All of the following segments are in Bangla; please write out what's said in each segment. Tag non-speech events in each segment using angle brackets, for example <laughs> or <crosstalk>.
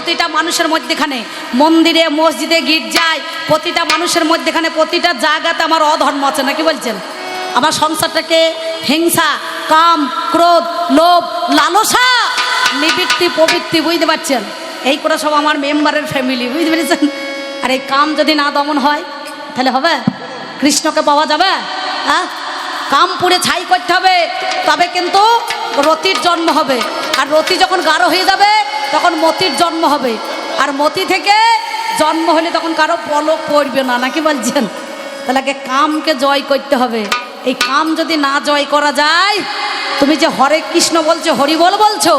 প্রতিটা মানুষের মধ্যেখানে। মন্দিরে, মসজিদে গির্জায় প্রতিটা মানুষের মধ্যেখানে প্রতিটা জায়গাতে আমার অধর্ম আছে, নাকি বলছেন? আমার সংসারটাকে হিংসা, কাম, ক্রোধ, লোভ, লালসা, নিবৃত্তি, প্রবৃত্তি, বুঝতে পারছেন? এই করে সব আমার মেম্বারের ফ্যামিলি বুঝতে পেরেছেন? আর এই কাম যদি না দমন হয়, তাহলে হবে? কৃষ্ণকে পাওয়া যাবে? হ্যাঁ? কাম পুড়ে ছাই করতে হবে, তবে কিন্তু রতির জন্ম হবে। আর রতি যখন গাঢ় হয়ে যাবে তখন মতির জন্ম হবে। আর মতি থেকে জন্ম হলে তখন কারও পলক পড়বে না নাকি বলছেন? তাহলে আগে কামকে জয় করতে হবে। এই কাম যদি না জয় করা যায় তুমি যে হরে কৃষ্ণ বলছো হরি বল বলছো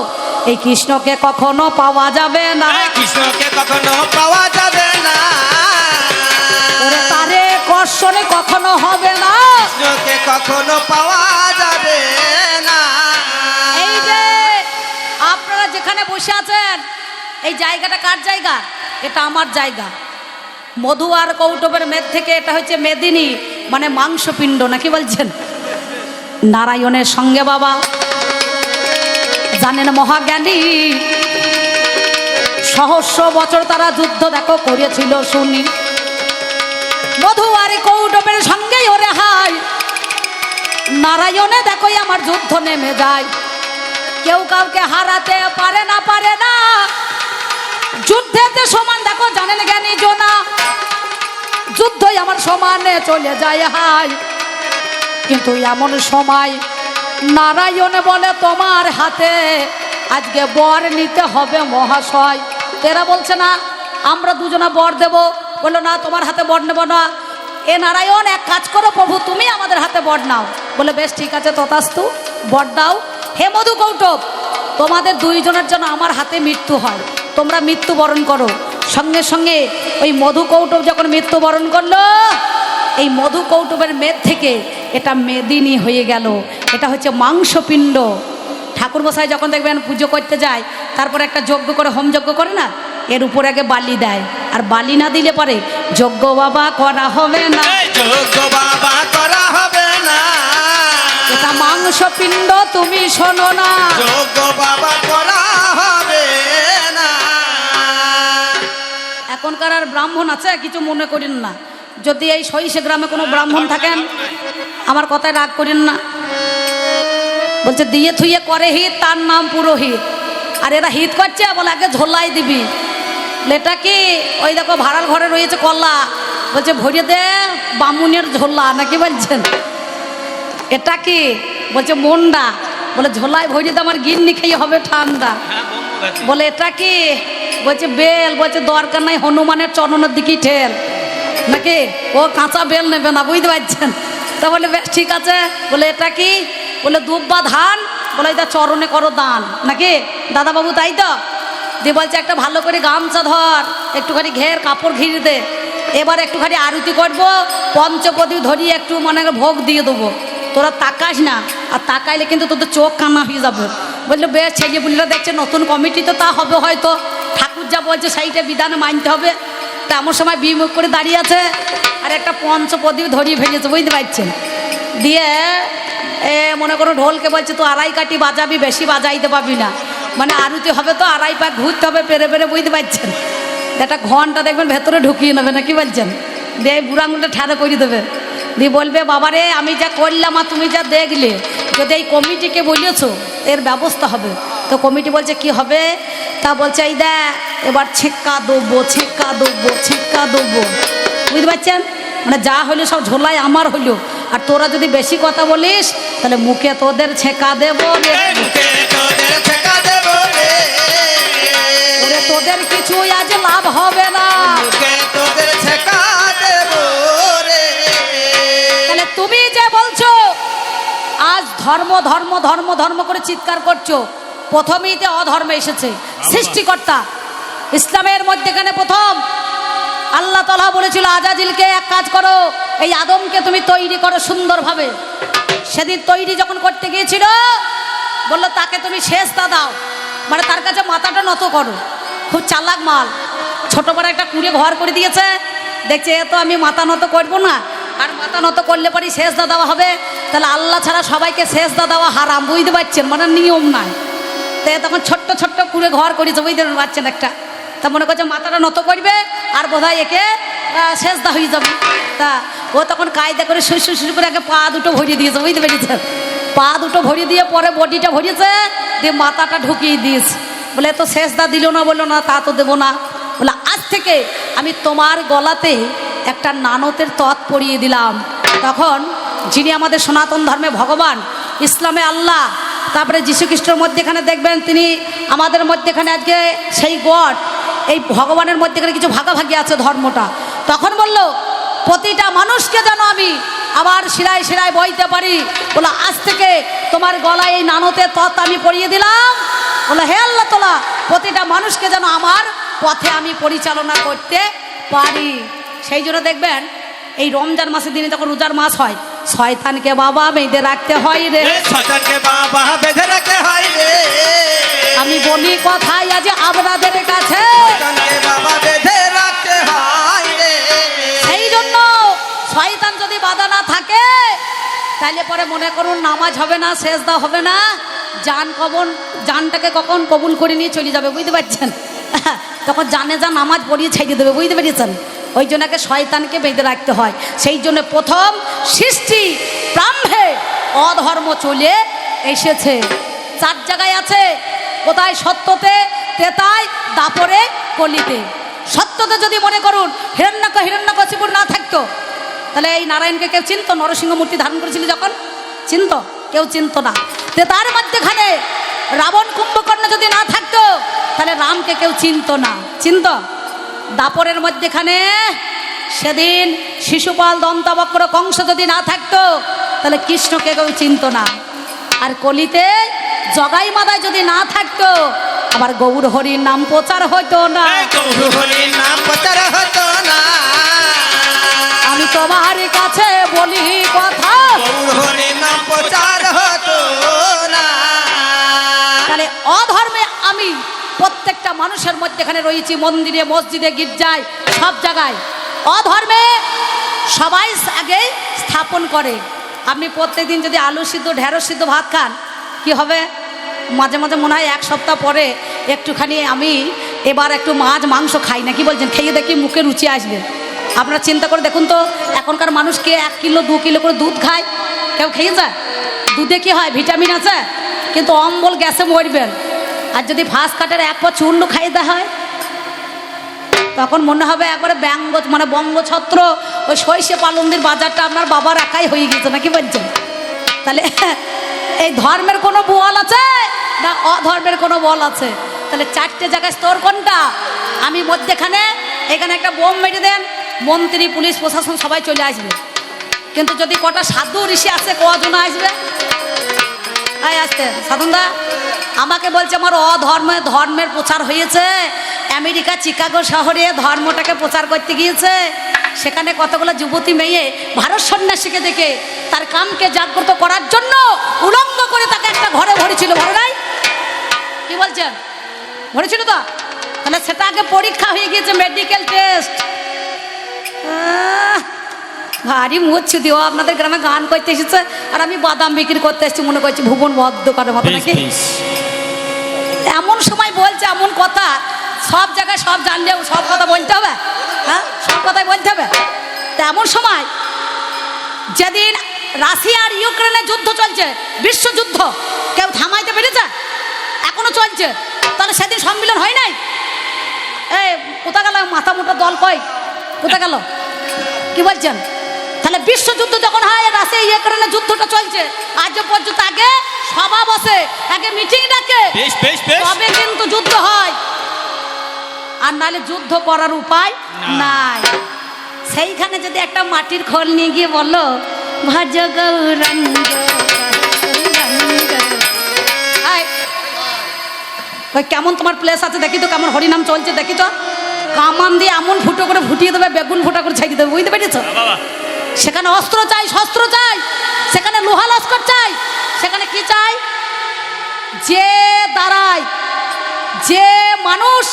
এই কৃষ্ণকে কখনো পাওয়া যাবে না। কৃষ্ণকে কখনো পাওয়া যাবে না। তারে কর্ষণে কখনো হবে না। কৃষ্ণকে কখনো পাওয়া বসে আছেন? এই জায়গাটা কার জায়গা? এটা আমার জায়গা। মধু আর কৌটবের মেদ থেকে এটা হচ্ছে মেদিনী মানে মাংসপিণ্ড, নাকি বলছেন? নারায়ণের সঙ্গে বাবা। জানেন মহাজ্ঞানী, সহস্র বছর তারা যুদ্ধ দেখো করেছিল, শুনি। মধু আর কৌটবের সঙ্গেই ওরে হাই নারায়ণে দেখোই আমার যুদ্ধ নেমে যায়। কেউ কাউকে হারাতে পারে না পারে না। যুদ্ধেতে সমান, দেখো, জানেন জ্ঞানী জোনা? যুদ্ধই আমার সমানে চলে যায় হাই কিন্তু এমন সময় নারায়ণ বলে, তোমার হাতে আজকে বর নিতে হবে মহাশয়। তেরা বলছে, না, আমরা দুজনা বর দেব। বলল, না, তোমার হাতে বর নেব না। এ নারায়ণ, এক কাজ করো প্রভু, তুমি আমাদের হাতে বর নাও। বলে বেশ, ঠিক আছে, তথাস্তু, বর দাও। হে মধু কৌটব, তোমাদের দুইজনের জন্য আমার হাতে মৃত্যু হয়। তোমরা মৃত্যুবরণ করো। সঙ্গে সঙ্গে ওই মধু কৌটব যখন মৃত্যুবরণ করল, এই মধু কৌটুবের মেদ থেকে এটা মেদিনী হয়ে গেল। এটা হচ্ছে মাংসপিণ্ড। ঠাকুর মশাই যখন দেখবেন পুজো করতে যায়, তারপর একটা যজ্ঞ করে, হোম যজ্ঞ করে না, এর উপরে আগে বালি দেয়। আর বালি না দিলে পরে, যজ্ঞ বাবা করা হবে না। যজ্ঞ বাবা করা হবে এটা মাংসপিণ্ড তুমি শোনো না। যোগ্য বাবা করা হবে না। এখনকার আর ব্রাহ্মণ আছে কিছু মনে করেন না। যদি এই সহিষে গ্রামে কোনো ব্রাহ্মণ থাকেন আমার কথায় রাগ করেন না। বলছে দিয়ে থুইয়ে করে হিত তার নাম পুরোহিত। আর এরা হিত করছে বলে আগে ঝোলাই দিবি। এটা কি ওই দেখো ভাড়ার ঘরে রয়েছে কল্লা বলছে ভরিয়ে দে বামুনের ঝোলা নাকি বলছেন? এটা কি? বলছে মন্ডা। বলে ঝোলায় ভরিয়ে আমার গিন্নি খেয়ে হবে ঠান্ডা। বলে এটা কি? বলছে বেল। বলছে দরকার নাই হনুমানের চরণের দিকেই ঠেল। নাকি? ও কাঁচা বেল নেবে না বুঝতে পারছেন? তা বলে বেশ ঠিক আছে। বলে এটা কি? বলে দুব্বা ধান? বলে এটা চরণে করো দান। নাকি? দাদাবাবু তাই তো? দিয়ে বলছে একটা ভালো করে গামছা ধর একটুখানি ঘের কাপড় ঘিরে দে। এবার একটুখানি আরতি করব পঞ্চপদী ধরিয়ে একটু মানে ভোগ দিয়ে দেবো। তোরা তাকাস না, আর তাকাইলে কিন্তু তোদের চোখ কান্না হয়ে যাবে। বলল, বেশ, ছেলে বুলিরা দেখছে নতুন কমিটি তো তা হবে হয়তো। ঠাকুর যা বলছে সেইটা বিধান মানতে হবে। তা এমন সময় বিমুখ করে দাঁড়িয়ে আছে, আর একটা পঞ্চ পঞ্চপদী ধরিয়ে ফেলেছে বুঝতে পারছেন? দিয়ে, এ, মনে করো ঢোলকে বলছে তো আড়াই কাটি বাজাবি, বেশি বাজাইতে পাবি না। মানে আরতি হবে তো, আড়াই পাক ঘুরতে হবে, পেরে পেরে, বুঝতে পারছেন? একটা ঘণ্টা দেখবেন, ভেতরে ঢুকিয়ে নেবে না কি বলছেন? দিয়ে বুড়া আঙুলটা ঠাড়ে করে দেবে। দিয়ে বলবে বাবারে আমি যা করলাম আর তুমি যা দেখলে যদি এই কমিটিকে বলেছ এর ব্যবস্থা হবে। তো কমিটি বলছে কি হবে? তা বলছে এই দেখ এবার ছেক্কা দেবো ছেক্কা দেবো ছেক্কা দেবো। বুঝতে পারছেন? মানে যা হলো সব ঝোলাই আমার হলো। আর তোরা যদি বেশি কথা বলিস তাহলে মুখে তোদের ছেঁকা দেবো তোদের কিছুই আজ লাভ হবে না। তোদের ধর্ম ধর্ম ধর্ম ধর্ম করে চিৎকার করছ। প্রথমেই তো অধর্ম এসেছে। সৃষ্টিকর্তা। ইসলামের মধ্যেখানে প্রথম। আল্লাহ তালা বলেছিল আজাজিলকে এক কাজ করো এই আদমকে তুমি তৈরি করো সুন্দরভাবে। সেদিন তৈরি যখন করতে গিয়েছিল বলল তাকে তুমি শেষটা দাও। মানে তার কাছে মাথাটা নত করো। খুব চালাক মাল। ছোট বড় একটা কুড়ে ঘর করে দিয়েছে। দেখছে এ তো আমি মাথা নত করব না। আর মাথা নত করলে পারি শেষ দা দেওয়া হবে। তাহলে আল্লাহ ছাড়া সবাইকে শেষ দা দেওয়া হারাম, বুঝতে পারছেন? মানে নিয়ম নাই। তো এ তখন ছোট্ট ছোট্ট কুড়ে ঘর করেছে, বুঝতে পারছেন একটা? তা মনে করছে মাথাটা নত করবে আর বোধহয় একে সেজদা হয়ে যাবে। তা ও তখন কায়দা করে শুরু শুরু করে আগে পা দুটো ভরিয়ে দিয়েছে, বুঝতে পেরেছেন? পা দুটো ভরিয়ে দিয়ে পরে বডিটা ভরিয়েছে, দিয়ে মাথাটা ঢুকিয়ে দিয়েছে। বলে তো সেজদা দিল না, বলল না, তা তো দেবো না। বলে, আজ থেকে আমি তোমার গলাতে একটা নানতের তৎ পরিয়ে দিলাম। তখন যিনি আমাদের সনাতন ধর্মে ভগবান, ইসলামে আল্লাহ, তারপরে যীশু খ্রিস্টর মধ্যেখানে দেখবেন তিনি আমাদের মধ্যেখানে আজকে সেই গড, এই ভগবানের মধ্যেখানে কিছু ভাগাভাগি আছে ধর্মটা। তখন বলল, প্রতিটা মানুষকে যেন আমি আবার শিরায় শিরায় বইতে পারি। বলে আজ থেকে তোমার গলায় এই নানতে তত আমি পরিয়ে দিলাম। বলে হে আল্লাহ তোলা, প্রতিটা মানুষকে যেন আমার পথে আমি পরিচালনা করতে পারি। সেই জন্য দেখবেন এই রমজান মাসের দিনে যখন রোজার মাস হয় শয়তানকে বাবা বেঁধে রাখতে হয় রে। শয়তানকে বাবা বেঁধে রাখতে হয় রে। আমি বলি কথাই আজ আপনাদের কাছে। শয়তানকে বাবা বেঁধে রাখতে হয় রে। সেই জন্য শয়তান যদি বাধা না থাকে তাহলে পরে মনে করুন নামাজ হবে না সেজদা হবে না। জান কবন জানটাকে কখন কবুল করে নিয়ে চলে যাবে বুঝতে পারছেন? <laughs> তখন জানে যা নামাজ পড়িয়ে ছেড়ে দেবে বুঝতে পেরেছেন? ওই জন্যকে শয়তানকে বেঁধে রাখতে হয়। সেই জন্য প্রথম সৃষ্টি ব্রাহ্মে অধর্ম চলে এসেছে। চার জায়গায় আছে, কোথায়? সত্যতে তেতায় দাপরে, কলিতে। সত্যতে যদি মনে করুন, হিরণ্যক হিরণ্যকশিপুর না থাকতো, তাহলে এই নারায়ণকে কেউ চিনত? নরসিংহ মূর্তি ধারণ করেছিল যখন? চিনত? কেউ চিনত না। তে তার মধ্যেখানে রাবণ কুম্ভকর্ণ যদি না থাকতো, তাহলে রামকে কেউ চিনত না। চিনত? দাপরের মধ্যেখানে সেদিন শিশুপাল দন্তবক্র কংস যদি না থাকতো তাহলে কৃষ্ণকে কেউ চিনত না। আর কলিতে জগাই মাদায় যদি না থাকতো আবার গৌর হরির নাম প্রচার হতো না। নাম প্রচার হতো না। আমি তোমার কাছে বলি কথা। গৌর হরির নাম প্রচার হতো প্রত্যেকটা মানুষের মধ্যেখানে রয়েছি, মন্দিরে, মসজিদে, গির্জায়, সব জায়গায়। অধর্মে সবাই আগে স্থাপন করে। আপনি প্রত্যেকদিন যদি আলু সিদ্ধ, ঢেঁড়স সিদ্ধ ভাত খান, কি হবে? মাঝে মাঝে মনে হয় এক সপ্তাহ পরে একটুখানি আমি এবার একটু মাছ, মাংস খাই না, কি বলছেন? খেয়ে দেখি মুখে রুচি আসবে। আপনারা চিন্তা করে দেখুন তো, এখনকার মানুষকে এক কিলো, দু কিলো করে দুধ খায়? কেউ খেয়ে যায় দুধে কি হয়? ভিটামিন আছে? কিন্তু অম্বল গ্যাসে মরবেন আর যদি ফার্স্ট কাটের এক পা চূর্ণ খাইয়ে দেওয়া হয়, তখন মনে হবে একবারে ব্যঙ্গ মানে বঙ্গছত্র। ওই সইষে পালন্দির বাজারটা আপনার বাবার একাই হয়ে গেছে নাকি বলছেন? তাহলে, এই ধর্মের কোনো বল আছে না অধর্মের কোনো বল আছে? তাহলে চারটে জায়গায় স্তর কোনটা? আমি মধ্যেখানে, এখানে একটা বোম মেটে দেন, মন্ত্রী, পুলিশ, প্রশাসন সবাই চলে আসবে। কিন্তু যদি কটা সাধু ঋষি আছে, কজন আসবে? আয় আসতে, সাধনদা। আমাকে বলছে আমার অধর্মে ধর্মের প্রচার হয়েছে। আমেরিকা চিকাগো শহরে ধর্মটাকে প্রচার করতে গিয়েছে। সেখানে কতগুলো যুবতী মেয়ে ভারত সন্ন্যাসীকে দেখে তার কামকে জাগ্রত করার জন্য উলঙ্গ করে তাকে একটা ঘরে ভরেছিল। ভরে নাই? কি বলছেন ভরেছিল তো? তাহলে সেটা আগে পরীক্ষা হয়ে গিয়েছে মেডিকেল টেস্ট ভারী মুচ্ছু দিও আপনাদের গ্রামে গান করতে এসেছে। আর আমি বাদাম বিক্রি করতে এসেছি মনে করছি ভুবন বদ্ধকারের মতো নাকি? এমন সময় বলছে, এমন কথা। সব জায়গায় সব জানলেও সব কথা বলতে হবে। হ্যাঁ? সব কথাই বলতে হবে। তা এমন সময় যেদিন রাশিয়া আর ইউক্রেনের যুদ্ধ চলছে, বিশ্বযুদ্ধ, কেউ থামাইতে পেরেছে? এখনও চলছে। তাহলে সেদিন সম্মিলন হয় নাই? এই কোথা গেল মাথা মোটা দল কয় কোথা গেল কি বলছেন? তাহলে বিশ্বযুদ্ধ যখন হয় রাশিয়া ইউক্রেনের যুদ্ধটা চলছে। আজ পর্যন্ত আগে সভা বসে আগে মিটিং ডাকে। বেশ বেশ বেশ। তবে কিন্তু যুদ্ধ হয়। আর নাহলে যুদ্ধ করার উপায় নাই। সেইখানে যদি একটা মাটির খোল নিয়ে গিয়ে বলল ভজ গৌরঙ্গ। ওই কেমন তোমার প্লেস আছে দেখি তো কেমন হরিনাম চলছে দেখি তো। কামান দিয়ে এমন ফুটো করে ফুটিয়ে দেবে বেগুন ফুটা করে ছেড়ে দেবে বুঝতে পেরেছ? সেখানে অস্ত্র চাই, শস্ত্র চাই, সেখানে লোহা লস্কর চাই, সেখানে কি চাই? যে দাঁড়ায়, যে মানুষ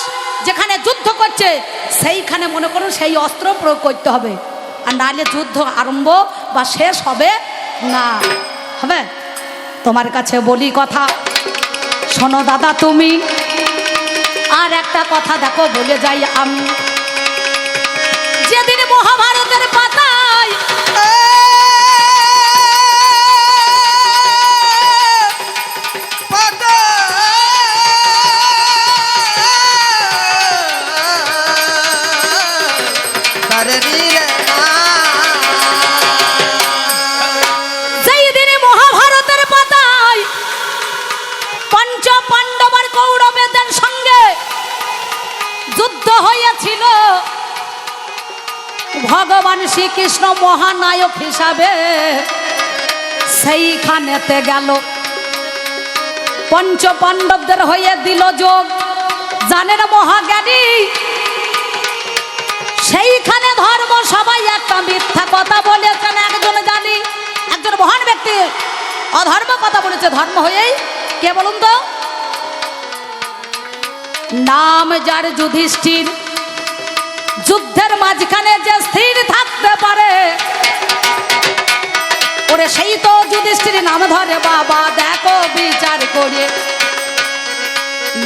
যেখানে যুদ্ধ করছে, সেইখানে মনে করুন সেই অস্ত্র প্রয়োগ করতে হবে। আর নাহলে যুদ্ধ আরম্ভ বা শেষ হবে না। হবে? তোমার কাছে বলি কথা। শোনো দাদা তুমি। আর একটা কথা দেখো বলে যাই আমি। ভগবান শ্রীকৃষ্ণ মহানায়ক হিসাবে সেইখানেতে গেল। পঞ্চ পাণ্ডবদের হয়ে দিল যোগ। জানেন মহাজ্ঞানী? সেইখানে ধর্ম সবাই একটা মিথ্যা কথা বলেছেন, একজন জানি একজন মহান ব্যক্তি। অধর্ম কথা বলেছে, ধর্ম হয়েই। কে বলুন তো? নাম যার যুধিষ্ঠির যুদ্ধের মাঝখানে যে স্থির থাকতে পারে, ওরে সেই তো যুধিষ্ঠির নাম ধরে, বাবা দেখো বিচার করে।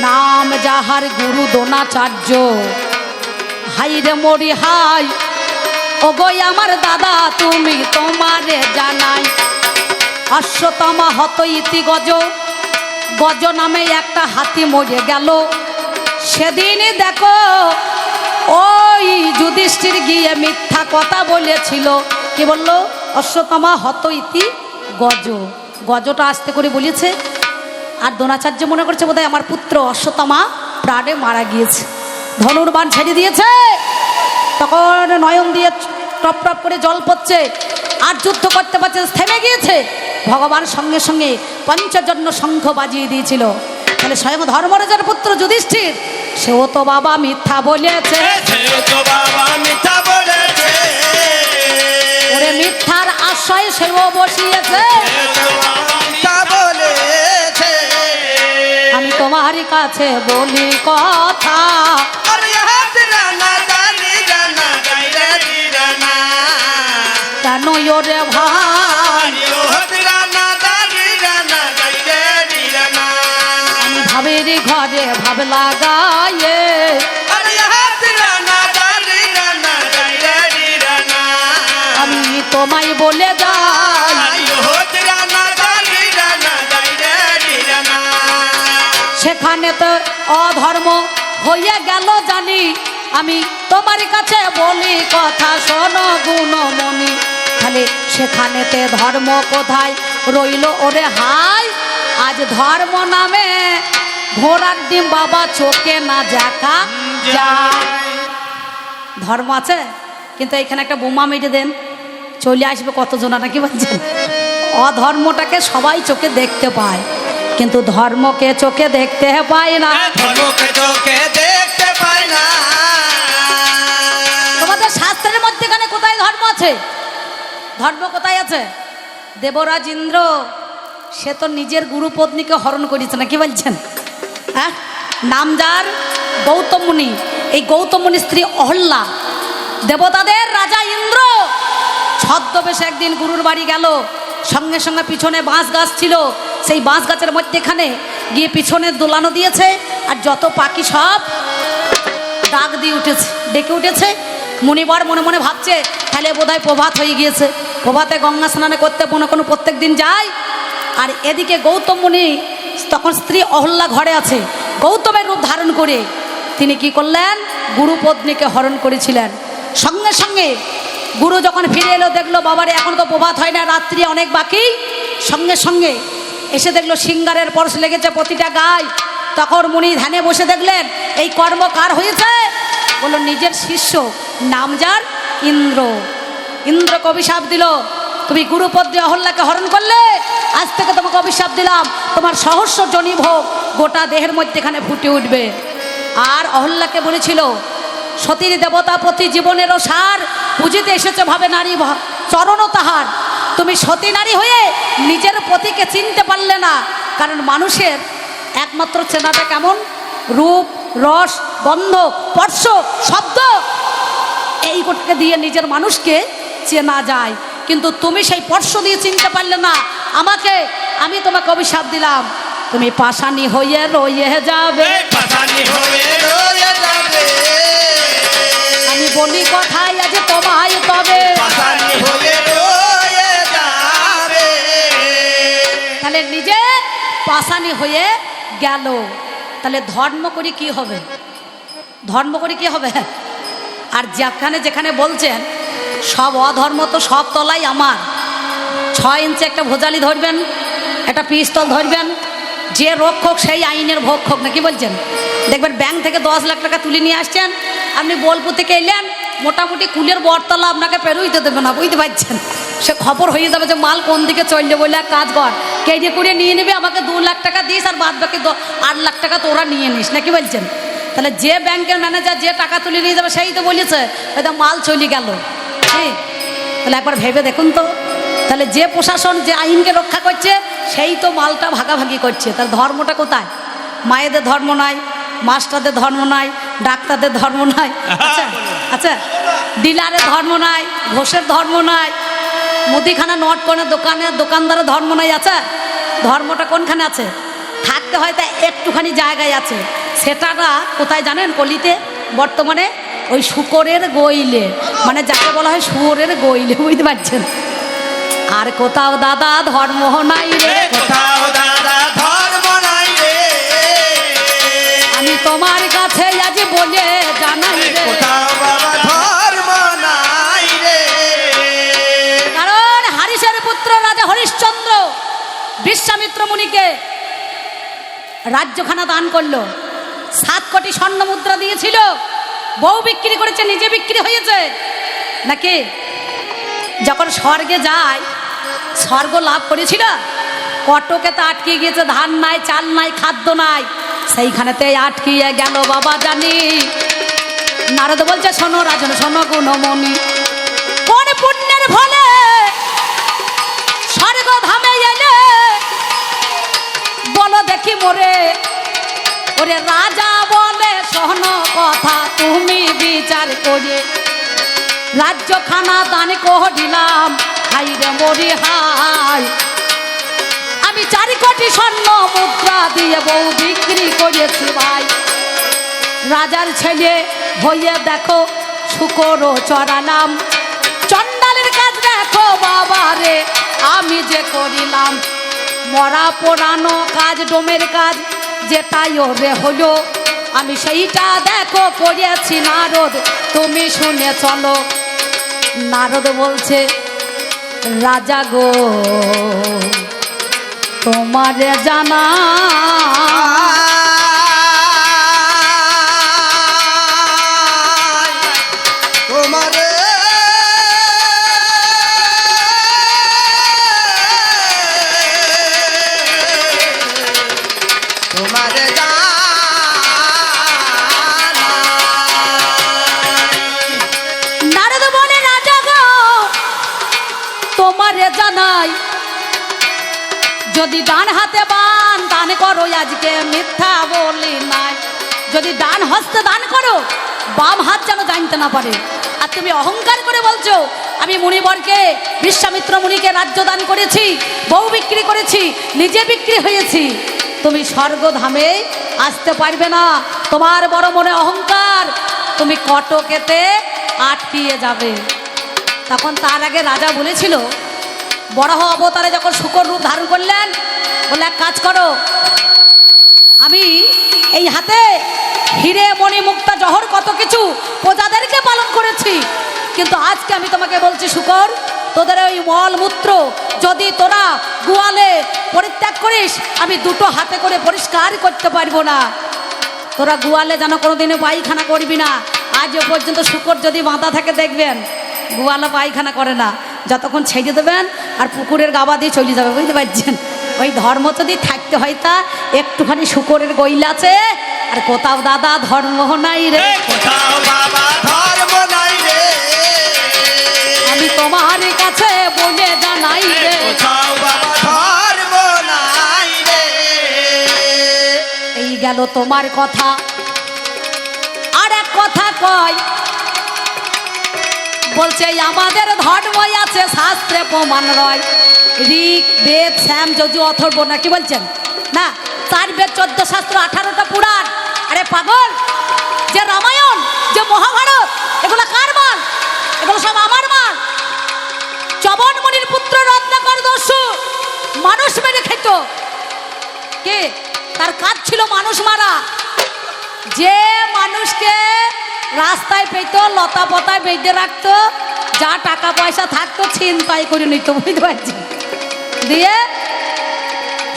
নাম যাহার গুরু দোনাচার্য হাই রে মরি হাই ও গই আমার দাদা, তুমি তোমারে জানাই। অশ্বতমা হত ইতি গজ গজ নামে একটা হাতি মরে গেল। সেদিনই দেখো ওই যুধিষ্ঠির গিয়ে মিথ্যা কথা বলেছিল। কি বলল? অশ্বতমা হত ইতি গজ। গজটা আস্তে করে বলেছে, আর দ্রোণাচার্য মনে করছে বোধহয় আমার পুত্র অশ্বতমা প্রাণে মারা গিয়েছে। ধনুর্বাণ ছেড়ে দিয়েছে। তখন নয়ন দিয়ে টপ টপ করে জল পড়ছে, আর যুদ্ধ করতে পারছে থেমে গিয়েছে। ভগবান সঙ্গে সঙ্গে পঞ্চজন্য শঙ্খ বাজিয়ে দিয়েছিল। তাহলে স্বয়ং ধর্মরাজার পুত্র যুধিষ্ঠির সেও তো বাবা মিথ্যা বলেছে। সেও তো বাবা মিথ্যা বলেছে। ওরে মিথ্যার আশ্রয় সেও বসিয়েছে। আমি তোমার কাছে বলি কথা। কেন ওরে ভাই আমি ঘরে ভাব লাগায়ে আমি তোমায় বলে যাই। সেখানে তো অধর্ম হয়ে গেল জানি। আমি তোমার কাছে বলি কথা শোনো গুণমণি। তাহলে সেখানেতে ধর্ম কোথায় রইল ওরে হাই। আজ ধর্ম নামে ঘোড়ার ডিম বাবা চোখে না দেখা যায় ধর্ম আছে? কিন্তু এখানে একটা বোমা মেরে দেন। চলে আসবে কতজনা নাকি বলছেন অধর্মটাকে সবাই চোখে দেখতে পায়। কিন্তু ধর্মকে চোখে দেখতে পায় না। দেখতে পাই না। তোমাদের শাস্ত্রের মধ্যেখানে কোথায় ধর্ম আছে? ধর্ম কোথায় আছে? দেবরাজ ইন্দ্র সে তো নিজের গুরু পত্নীকে হরণ করেছে না কি বলছেন? হ্যাঁ? গৌতম মুনি এই গৌতম মুনির স্ত্রী অহল্যা। দেবতাদের রাজা ইন্দ্র। ছদ্মবেশে একদিন গুরুর বাড়ি গেল। সঙ্গে সঙ্গে পিছনে বাঁশ গাছ ছিল। সেই বাঁশ গাছের মধ্যেখানে গিয়ে পিছনে দোলানো দিয়েছে আর যত পাখি সব ডাক দিয়ে উঠেছে, ডেকে উঠেছে। মুনিবার মনে মনে ভাবছে, তাহলে বোধহয় প্রভাত হয়ে গিয়েছে। প্রভাতে গঙ্গা স্নানে করতে মনে কোনো প্রত্যেক দিন যায়। আর এদিকে গৌতম মুনি তখন স্ত্রী অহল্যা ঘরে আছে। গৌতমের রূপ ধারণ করে তিনি কি করলেন? গুরু পত্নীকে হরণ করেছিলেন। সঙ্গে সঙ্গে গুরু যখন ফিরে এলো, দেখল, বাবারে, এখন তো প্রভাত হয় না, রাত্রি অনেক বাকি। সঙ্গে সঙ্গে এসে দেখল, সিঙ্গারের পরশ লেগেছে প্রতিটা গায়ে। তখন মুনি ধ্যানে বসে দেখলেন, এই কর্ম কার হয়েছে? বলল, নিজের শিষ্য নাম যার ইন্দ্র। ইন্দ্র অভিশাপ দিল। তুমি গুরুপদ্মে অহল্যাকে হরণ করলে, আজ থেকে তোমাকে অভিশাপ দিলাম। তোমার সহস্র জনী ভোগ গোটা দেহের মধ্যে এখানে ফুটে উঠবে। আর অহল্যাকে বলেছিল, সতীর দেবতা প্রতি জীবনেরও সার, পুজিতে এসেছে ভাবে নারী চরণও তাহার। তুমি সতী নারী হয়ে নিজের পতিকে চিনতে পারলে না, কারণ মানুষের একমাত্র চেনাটা কেমন? রূপ, রস, গন্ধ, স্পর্শ, শব্দ। এই গোটাকে দিয়ে নিজের মানুষকে চেনা যায়। কিন্তু তুমি সেই স্পর্শ দিয়ে চিনতে পারলে না আমাকে আমি তোমাকে অভিশাপ দিলাম। তুমি পাশানি হয়ে রয়ে যাবে। আমি বলি কথাই আজ তোমায় তবে তাহলে নিজে পাশানি হয়ে গেল। তাহলে ধর্ম করে কি হবে? ধর্ম করে কি হবে? আর যেখানে যেখানে বলছেন সব অধর্ম তো সব তলাই আমার। ছয় ইঞ্চি একটা ভোজালি ধরবেন, একটা পিস্তল ধরবেন, যে রক্ষক সেই আইনের ভক্ষক নাকি বলছেন? দেখবেন ব্যাংক থেকে দশ লাখ টাকা তুলে নিয়ে আসছেন, আপনি বোলপুর থেকে এলেন, মোটামুটি কুলের বরতলা আপনাকে পেরোইতে দেবে না, বুঝতে পারছেন? সে খবর হয়ে যাবে যে মাল কোন দিকে চললে বলে এক কাজ কর, কেড়ে কুড়িয়ে নিয়ে নিবি, আমাকে দু লাখ টাকা দিস আর বাদ বাকি আট লাখ টাকা তোরা নিয়ে নিস, নাকি বলছেন? তাহলে যে ব্যাংকের ম্যানেজার যে টাকা তুলে নিয়ে যাবে সেই তো বলেছে তো মাল চলে গেল। ঠিক তাহলে একবার ভেবে দেখুন তো। তাহলে যে প্রশাসন, যে আইনকে রক্ষা করছে, সেই তো মালটা ভাগাভাগি করছে। তাহলে ধর্মটা কোথায়? মায়েদের ধর্ম নাই, মাস্টারদের ধর্ম নাই, ডাক্তারদের ধর্ম নাই। আচ্ছা আচ্ছা ডিলারের ধর্ম নাই, ঘোষের ধর্ম নাই, মুদিখানা নট কোনের দোকানে, দোকানদারের ধর্ম নাই আছে ধর্মটা কোনখানে আছে? থাকতে হয়তো একটুখানি জায়গায় আছে। সেটাটা কোথায় জানেন? কলিতে বর্তমানে ওই শুকরের গইলে মানে যাকে বলা হয় শুয়োরের গইলে বুঝতে পারছেন? আর কোথাও দাদা ধর্ম নাই রে। কোথাও দাদা ধর্ম নাই রে। আমি তোমার কাছে আজ বলে জানাই রে। কোথাও বাবা ধর্ম নাই রে। কারণ হারিসের পুত্র রাজা হরিশ্চন্দ্র বিশ্বামিত্র মুনিকে রাজ্যখানা দান করল। সাত কোটি স্বর্ণ মুদ্রা দিয়েছিল। বউ বিক্রি করেছে, নিজে বিক্রি হয়েছে। নাকি? যখন স্বর্গে যায়, স্বর্গ লাভ করেছিল কটকে তো আটকে গিয়েছে, ধান নাই, চাল নাই, খাদ্য নাই। সেইখানেতে আটকিয়ে গেল বাবা জানি। নারদ বলছে, শোনো রাজন, শোনো গুণমণি। কোন পুণ্যের ফলে স্বর্গ ধামে এলে? বলো দেখি মোরে। ওরে রাজা বলে, শোনো কথা। তুমি বিচার করে। রাজ্যখানা দান করিলাম। হাই রে মরি হাই আমি চারি কোটি স্বর্ণ মুদ্রা দিয়ে বউ বিক্রি করেছি ভাই। রাজার ছেলে হইয়ে দেখো শুকরও চড়ালাম চন্ডালের কাজ দেখো বাবা রে আমি যে করিলাম। মরা পোড়ানো কাজ, ডোমের কাজ, যেটাই ওরে হলো। আমি সেইটা দেখো করিয়াছি নারদ। তুমি শুনে চলো নারদ বলছে রাজা গো তোমার জানা যদি ডান হাতে বান, দান করো, আজকে মিথ্যা বলি নাই। যদি ডান হস্তে দান করো, বাম হাত যেন জানতে না পারে। আর তুমি অহংকার করে বলছো, আমি মুনিবরকে, বিশ্বামিত্র মুনিকে রাজ্য দান করেছি, বউ বিক্রি করেছি, নিজে বিক্রি হয়েছি। তুমি স্বর্গধামে আসতে পারবে না। তোমার বড় মনে অহংকার, তুমি কটকেতে আটকিয়ে যাবে। তখন তার আগে রাজা বলেছিল বড় অবতারে যখন শুকর রূপ ধারণ করলেন বলে এক কাজ করো। আমি এই হাতে হিরে মণি মুক্তা জহর কত কিছু প্রজাদেরকে পালন করেছি, কিন্তু আজকে আমি তোমাকে বলছি, শুকর, তোদের ওই মলমূত্র যদি তোরা গোয়ালে পরিত্যাগ করিস, আমি দুটো হাতে করে পরিষ্কার করতে পারব না। তোরা গোয়ালে যেন কোনোদিনও পায়খানা করবি না। আজ পর্যন্ত শুকর যদি বাঁধা থাকে, দেখবেন গোয়ালে পায়খানা করে না। যতক্ষণ ছেড়ে দেবেন আর পুকুরের গাবা দিয়ে চলে যাবে বুঝতে পারছেন? ওই ধর্ম যদি থাকতে হয় তা একটুখানি শুকরের গইল আছে আর কোথাও দাদা ধর্ম নাই রে। কোথাও বাবা ধর্ম নাই রে। আমি তোমার কাছে বলে জানাই রে। কোথাও বাবা ধর্ম নাই রে। এই গেল তোমার কথা। আর এক কথা কয় বলছে আমাদের ধর্মই আছে, শাস্ত্রে প্রমাণ রয়। ঋক, বেদ, শ্যাম, যজু, অথর্ব, না কি বলছেন? না, চার বেদ, চোদ্দ শাস্ত্র, আঠারোটা পুরাণ। আরে পাগল! যে রামায়ণ, যে মহাভারত, এগুলো কার মাল? এগুলো সব আমার মাল। চবনমণির পুত্র রত্নাকর দস্যু, মানুষ মেরে খেত। কে? তার কাজ ছিল মানুষ মারা। যে মানুষকে রাস্তায় পেত, লতা পতায় বেঁধে রাখতো, যা টাকা পয়সা থাকতো ছিনতাই করে নিত, বুঝতে পারছি? দিয়ে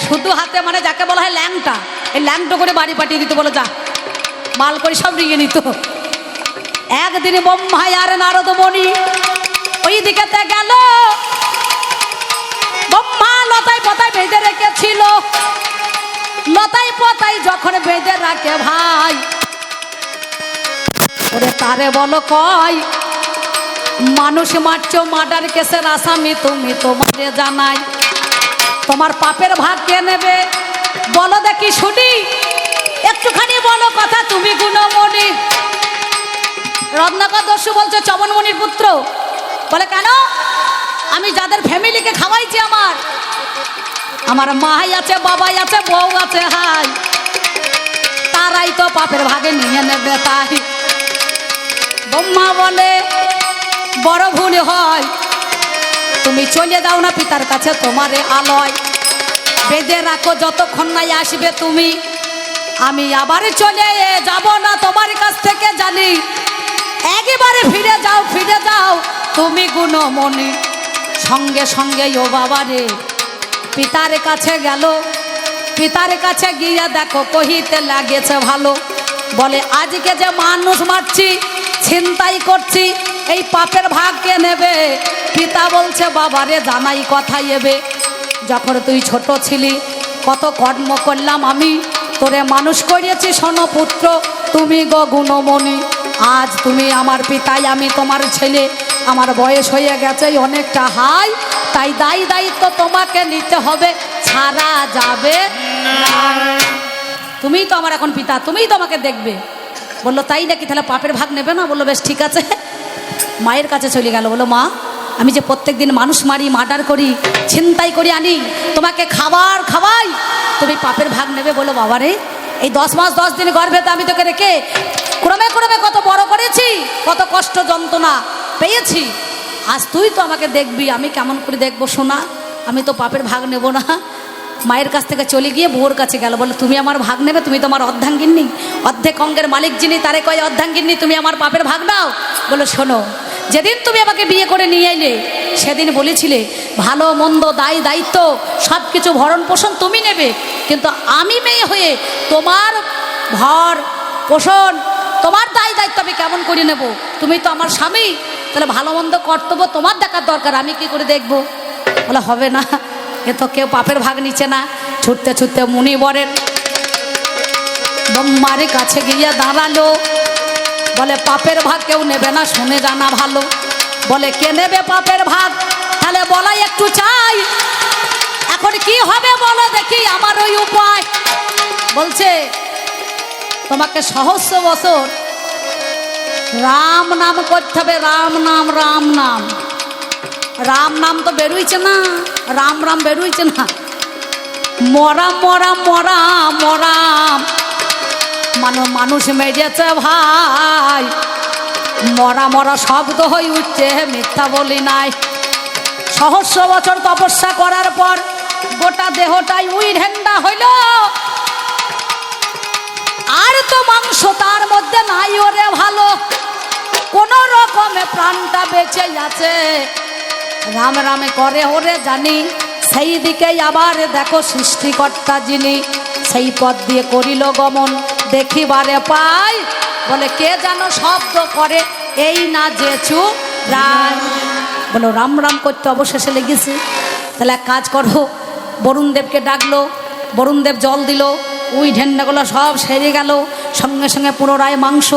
শুধু হাতে মানে যাকে বলা হয় ল্যাংটা, এই ল্যাংটো করে বাড়ি পাঠিয়ে দিত, বলো যা। মাল করে সব নিয়ে নিত। একদিনে বোম্বাই আর নারদ মণি ওই দিকেতে গেল। বোম্মা লতায় পতায় বেঁধে রেখেছিল। লতাই পতাই যখন বেঁধে রাখে ভাই ওরে তারে বলো কয়, মানুষ মারছো, মার্ডার কেসের আসামি তুমি তোমারে জানাই। তোমার পাপের ভাগ কে নেবে? বলো দেখি, শুনি। একটুখানি বলো কথা, তুমি গুণমণি। রত্নাকর দস্যু বলছে চবনমণির পুত্র। বলে কেন? আমি যাদের ফ্যামিলিকে খাওয়াইছি আমার আমার মাই আছে, বাবাই আছে, বউ আছে, হাই। তারাই তো পাপের ভাগে নিয়ে নেবে, তাই। ব্রহ্মা বলে, বড় ভুল হয়। তুমি চলে দাও না পিতার কাছে, তোমারে আলয়। বেঁধে রাখো, যতক্ষণ নাই আসবে তুমি। আমি আবার চলে যাব না তোমার কাছ থেকে জানি। একেবারে ফিরে যাও ফিরে যাও, তুমি গুণমণি। সঙ্গে সঙ্গে ও বাবারে পিতার কাছে গেল। পিতার কাছে গিয়ে দেখো, কহিতে লাগেছে ভালো। বলে, আজকে যে মানুষ মারছি ছিনতাই করছি, এই পাপের ভাগ কে নেবে? পিতা বলছে বাবারে জানাই কথা এবে। যখন তুই ছোট ছিলি, কত কর্ম করলাম আমি। তোরে মানুষ করিয়েছি পুত্র, তুমি গো গুণমণি। আজ তুমি আমার পিতাই, আমি তোমার ছেলে। আমার বয়স হয়ে গেছে অনেকটা হাই। তাই দায়ী দায়িত্ব তোমাকে নিতে হবে, ছাড়া যাবে না। তুমিই তো আমার এখন পিতা তুমিই তো আমাকে দেখবে। বলল, তাই নাকি? তাহলে পাপের ভাগ নেবে না? বলল, বেশ, ঠিক আছে। মায়ের কাছে চলে গেল বলো মা, আমি যে প্রত্যেক দিন মানুষ মারি, মার্ডার করি, ছিনতাই করি আনি, তোমাকে খাবার খাওয়াই, তুমি পাপের ভাগ নেবে? বলো বাবা রে, এই দশ মাস, দশ দিন গর্ভেতে আমি তোকে রেখে ক্রমে ক্রমে কত বড় করেছি, কত কষ্ট, যন্ত্রণা পেয়েছি। আজ তুই তো আমাকে দেখবি, আমি কেমন করে দেখব, শোনা, আমি তো পাপের ভাগ নেব না। মায়ের কাছ থেকে চলে গিয়ে বউর কাছে গেল। বলে তুমি আমার ভাগ নেবে, তুমি তো আমার অর্ধাঙ্গিনী। অর্ধেক অঙ্গের মালিক যিনি, তারে কয়, অর্ধাঙ্গিনী, তুমি আমার পাপের ভাগ নাও বলো শোনো, যেদিন তুমি আমাকে বিয়ে করে নিয়ে এলে, সেদিন বলেছিলে, ভালো, মন্দ, দায়, দায়িত্ব সব কিছু ভরণ পোষণ তুমি নেবে। কিন্তু আমি মেয়ে হয়ে তোমার ভর পোষণ, তোমার দায় দায়িত্ব আমি কেমন করে নেব? তুমি তো আমার স্বামী, তাহলে ভালো, মন্দ কর্তব্য তোমার দেখার দরকার, আমি কি করে দেখব? বলে হবে না। এ তো কেউ পাপের ভাগ নিচ্ছে না। ছুটতে ছুটতে মুনি বরেন ব্রহ্মার কাছে গিয়ে দাঁড়াল। বলে, পাপের ভাগ কেউ নেবে না, শুনে জানা ভালো। বলে, কে নেবে পাপের ভাগ? তাহলে বলাই একটু চাই। এখন কি হবে বলো দেখি আমার ওই উপায়। বলছে, তোমাকে সহস্র বছর রাম নাম করতে হবে। রাম নাম রাম নাম। রাম নাম তো বেরোইছে না। রাম রাম বেরোইছে না। মরা মরা মরা মরাম মানে মানুষ মেরেছে ভাই। মরা মরা শব্দ হয়ে উঠছে, মিথ্যা বলি নাই। সহস্র বছর তপস্যা করার পর গোটা দেহটাই উই ঢেন্ডা হইল। আর তো মাংস তার মধ্যে নাই ওরে ভালো। কোন রকমে প্রাণটা বেঁচে আছে। রাম রামে করে ওরে জানি। সেই দিকে আবার দেখো সৃষ্টিকর্তা যিনি। সেই পথ দিয়ে করিল গমন, দেখিবারে পাই। বলে, কে যেন শব্দ করে, এই না যে চুপ রাম। বলো, রাম রাম করতে অবশেষে লেগেছি। তাহলে এক কাজ করো, বরুণদেবকে ডাকলো, বরুণদেব জল দিল ওই ঢেন্ডাগুলো সব সেরে গেল। সঙ্গে সঙ্গে পুনরায় মাংস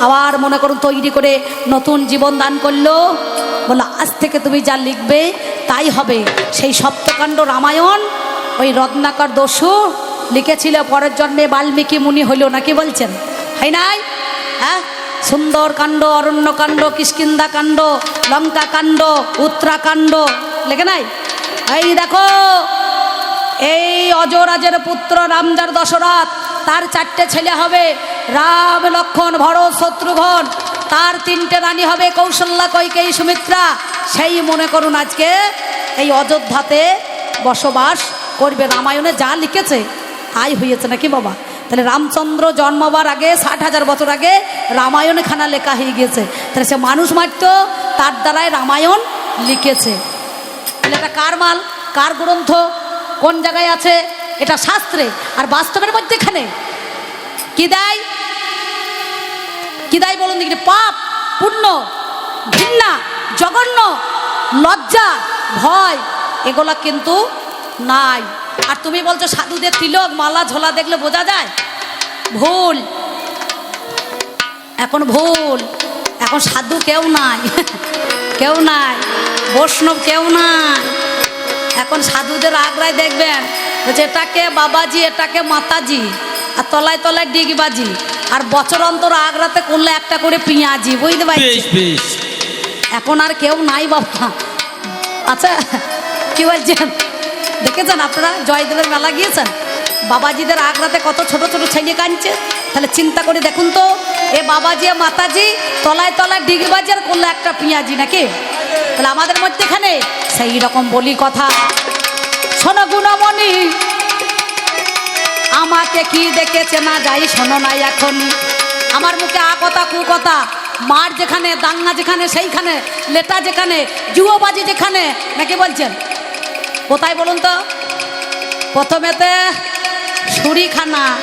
আবার মনে করুন তৈরি করে নতুন জীবন দান করল। বলো আজ থেকে তুমি যা লিখবে তাই হবে। সেই সপ্তকাণ্ড রামায়ণ, ওই রত্নাকর দস্যু লিখেছিল পরের জন্মে বাল্মীকি মুনি হইল নাকি বলছেন? হয় নাই? হ্যাঁ? সুন্দর কাণ্ড অরণ্যকাণ্ড কিষ্কিন্দা কাণ্ড, লঙ্কা কাণ্ড উত্তরাকাণ্ড লেখে নাই? এই দেখো, এই অজরাজের পুত্র রামজার দশরথ তার চারটে ছেলে হবে। রাম, লক্ষণ, ভরত, শত্রুঘ্ন। তার তিনটে রানী হবে কৌশল্যা, কৈকেয়ী, সুমিত্রা। সেই মনে করুন আজকে এই অযোধ্যাতে বসবাস করবে। রামায়ণে যা লিখেছে তাই হয়েছে নাকি বাবা? তাহলে রামচন্দ্র জন্মবার আগে, ষাট হাজার বছর আগে রামায়ণ খানা লেখা হয়ে গিয়েছে। তাহলে সে মানুষ মারত তার দ্বারাই রামায়ণ লিখেছে। তাহলে এটা কার মাল? কার গ্রন্থ? কোন জায়গায় আছে? এটা শাস্ত্রে আর বাস্তবের মধ্যে এখানে। কি দেয়? কি দেয় বলুন দেখি। পাপ, পুণ্য, ঘৃণা, জঘন্য, লজ্জা, ভয়, এগুলা কিন্তু নাই। আর তুমি বলছো সাধুদের তিলক মালা, ঝোলা দেখলে বোঝা যায়? ভুল। এখন ভুল। এখন সাধু কেউ নাই। <laughs> কেউ নাই। বৈষ্ণব কেউ নাই। এখন সাধুদের আগ্রায় দেখবেন বলছে এটাকে বাবাজি এটাকে মাতাজি আর তলায় তলায় ডিগবাজি আর বছর অন্তর আগ্রাতে করলে একটা করে পিঁয়াজি বুঝতে পারছি এখন আর কেউ নাই বাবা। আচ্ছা কি বলছেন? দেখেছেন আপনারা জয়দেবের মেলা গিয়েছেন? বাবাজিদের আগ্রাতে কত ছোট ছোট ছেলে কাঁদছে। তাহলে চিন্তা করে দেখুন তো এ বাবাজি মাতাজি তলায় তলায় ডিগবাজি আর করলে একটা পিঁয়াজি নাকি? তাহলে আমাদের মধ্যেখানে সেই রকম বলি কথা। শোনো গুণমণি, আমাকে কি দেখেছে না যাই শোনো নাই এখন। আমার মুখে আ কথা, কু কথা, মার যেখানে, দাঙ্গা যেখানে, সেইখানে, লেটা যেখানে, জুয়োবাজি যেখানে, নাকি বলছেন? কোথায় বলুন তো? প্রথমেতে ছুরিখানা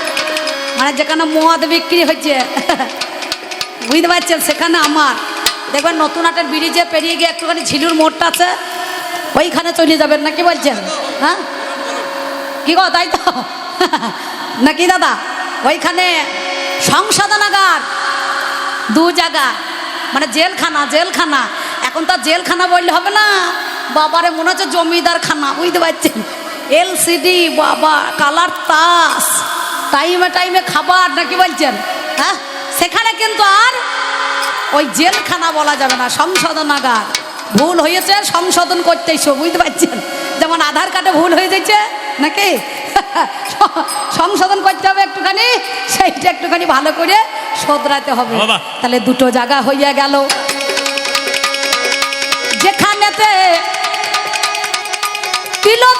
মানে যেখানে মদ বিক্রি হচ্ছে, <laughs> বুঝতে পারছেন? সেখানে আমার। দেখবেন নতুন হাটের ব্রিজে পেরিয়ে গিয়ে একটুখানি ঝিলুর মোড়টা আছে, ওইখানে চলে যাবেন নাকি বলছেন? হ্যাঁ? কি গো, তাই তো? <laughs> নাকি দাদা? ওইখানে সংশোধনাগার দু জায়গা মানে জেলখানা জেলখানা। এখন তো জেলখানা বললে হবে না। বাবারে, মনে হচ্ছে জমিদার খানা বুঝতে পারছেন? এলসিডি, বাবা, কালার তাস, টাইমে টাইমে খাবার, নাকি বলছেন? হ্যাঁ? সেখানে কিন্তু আর ওই জেলখানা বলা যাবে না সংশোধনাগার ভুল হয়েছে সংশোধন করতেই সব বুঝতে পারছেন? যেমন আধার কার্ডে ভুল হয়ে যাচ্ছে নাকি? <laughs> সংশোধন করতে হবে একটুখানি সেইটা একটুখানি ভালো করে শোধরাতে হবে। তাহলে দুটো জায়গা হইয়া গেল। যেখানেতে তিলক